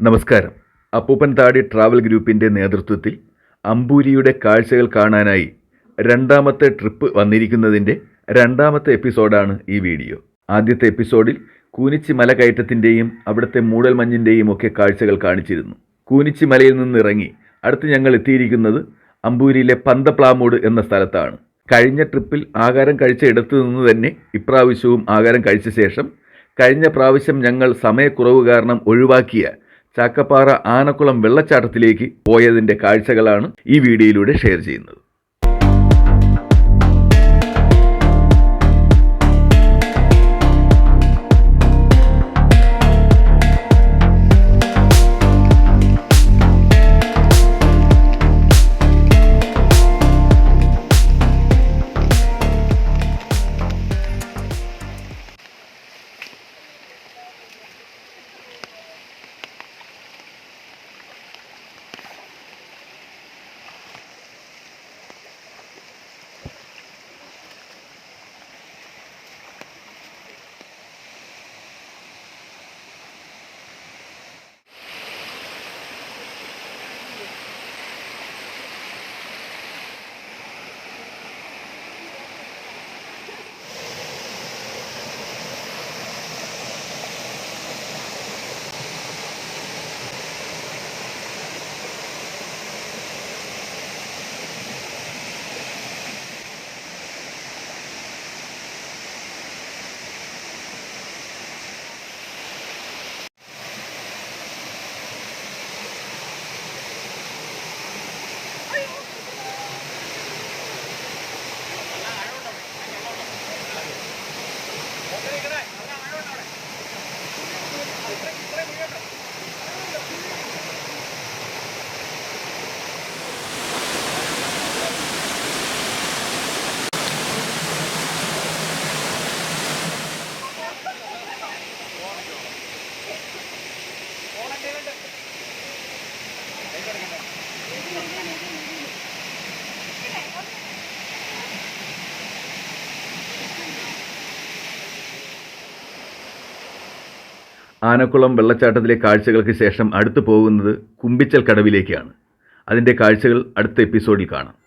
നമസ്കാരം. അപ്പൂപ്പൻ താടി ട്രാവൽ ഗ്രൂപ്പിന്റെ നേതൃത്വത്തിൽ അമ്പൂരിയുടെ കാഴ്ചകൾ കാണാനായി രണ്ടാമത്തെ ട്രിപ്പ് വന്നിരിക്കുന്നതിന്റെ രണ്ടാമത്തെ എപ്പിസോഡാണ് ഈ വീഡിയോ. ആദ്യത്തെ എപ്പിസോഡിൽ കൂനിച്ചി മല കയറ്റത്തിന്റെയും അവിടുത്തെ മൂടൽമഞ്ഞിന്റെയും ഒക്കെ കാഴ്ചകൾ കാണിച്ചിരുന്നു. കൂനിച്ചി മലയിൽ നിന്ന് ഇറങ്ങി അടുത്ത് ഞങ്ങൾ എത്തിയിരിക്കുന്നത് അമ്പൂരിയിലെ പന്തപ്ലാമൂട് എന്ന സ്ഥലത്താണ്. കഴിഞ്ഞ ട്രിപ്പിൽ ആഹാരം കഴിച്ച ഇടത്തു നിന്ന് തന്നെ ഇപ്രാവശ്യവും ആഹാരം കഴിച്ച ശേഷം കഴിഞ്ഞ പ്രാവശ്യം ഞങ്ങൾ സമയക്കുറവ് കാരണം ഒഴിവാക്കിയ ചാക്കപ്പാറ ആനക്കുളം വെള്ളച്ചാട്ടത്തിലേക്ക് പോയതിന്റെ കാഴ്ചകളാണ് ഈ വീഡിയോയിലൂടെ ഷെയർ ചെയ്യുന്നത്. ആനക്കുളം വെള്ളച്ചാട്ടത്തിലെ കാഴ്ചകൾക്ക് ശേഷം അടുത്തു പോകുന്നത് കുമ്പിച്ചൽ കടവിലേക്കാണ്. അതിന്റെ കാഴ്ചകൾ അടുത്ത എപ്പിസോഡിൽ കാണാം.